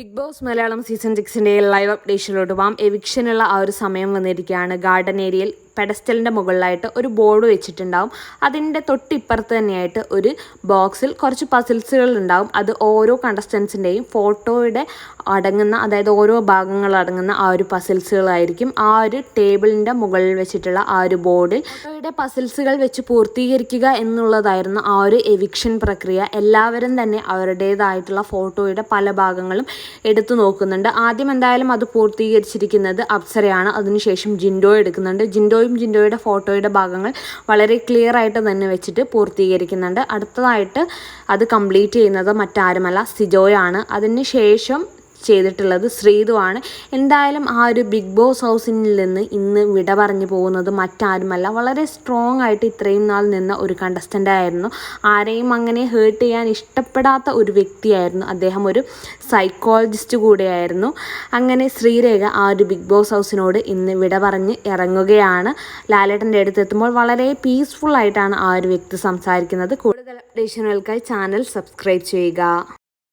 Big Boss Malayalam season സിക്സിന്റെ live അപ്ഡേഷനിലോട്ട് പോകാം എവിക്ഷനുള്ള ആ ഒരു സമയം വന്നിരിക്കുകയാണ്. ഗാർഡൻ ഏരിയയിൽ പെഡസ്റ്റലിന്റെ മുകളിലായിട്ട് ഒരു ബോർഡ് വെച്ചിട്ടുണ്ടാവും. അതിന്റെ തൊട്ടിപ്പുറത്ത് തന്നെയായിട്ട് ഒരു ബോക്സിൽ കുറച്ച് പസിൽസുകൾ ഉണ്ടാവും. അത് ഓരോ കണ്ടസ്റ്റൻസിന്റെയും ഫോട്ടോയുടെ അടങ്ങുന്ന അതായത് ഓരോ ഭാഗങ്ങൾ അടങ്ങുന്ന ആ ഒരു പസിൽസുകളായിരിക്കും ആ ഒരു ടേബിളിന്റെ മുകളിൽ വെച്ചിട്ടുള്ള ആ ഒരു ബോർഡിൽ ഫോട്ടോയുടെ പസിൽസുകൾ വെച്ച് പൂർത്തീകരിക്കുക എന്നുള്ളതായിരുന്നു ആ ഒരു എവിക്ഷൻ പ്രക്രിയ. എല്ലാവരും തന്നെ അവരുടേതായിട്ടുള്ള ഫോട്ടോയുടെ പല ഭാഗങ്ങളും എടുത്തു നോക്കുന്നുണ്ട്. ആദ്യം എന്തായാലും അത് പൂർത്തീകരിച്ചിരിക്കുന്നത് അപ്സരയാണ്. അതിനുശേഷം ജിൻഡോ എടുക്കുന്നുണ്ട്. ജിൻഡോയും ജിൻഡോയുടെ ഫോട്ടോയുടെ ഭാഗങ്ങൾ വളരെ ക്ലിയർ ആയിട്ട് തന്നെ വെച്ചിട്ട് പൂർത്തീകരിക്കുന്നുണ്ട്. അടുത്തതായിട്ട് അത് കംപ്ലീറ്റ് ചെയ്യുന്നത് മറ്റാരുമല്ല സിജോയാണ്. അതിന് ശേഷം ചെയ്തിട്ടുള്ളത് ശ്രീതുവാണ്. എന്തായാലും ആ ഒരു ബിഗ് ബോസ് ഹൗസിൽ നിന്ന് ഇന്ന് വിട പറഞ്ഞു പോകുന്നത് മറ്റാരുമല്ല. വളരെ സ്ട്രോങ് ആയിട്ട് ഇത്രയും നാൾ നിന്ന ഒരു കണ്ടസ്റ്റന്റ് ആയിരുന്നു. ആരെയും അങ്ങനെ ഹേർട്ട് ചെയ്യാൻ ഇഷ്ടപ്പെടാത്ത ഒരു വ്യക്തിയായിരുന്നു. അദ്ദേഹം ഒരു സൈക്കോളജിസ്റ്റ് കൂടെയായിരുന്നു. അങ്ങനെ ശ്രീരേഖ ആ ഒരു ബിഗ് ബോസ് ഹൗസിനോട് ഇന്ന് വിട പറഞ്ഞ് ഇറങ്ങുകയാണ്. ലാലേട്ടന്റെ അടുത്ത് അടുത്തെത്തുമ്പോൾ വളരെ പീസ്ഫുൾ ആയിട്ടാണ് ആ ഒരു വ്യക്തി സംസാരിക്കുന്നത്. കൂടുതൽ അപ്ഡേഷനുകൾക്കായി ചാനൽ സബ്സ്ക്രൈബ് ചെയ്യുക.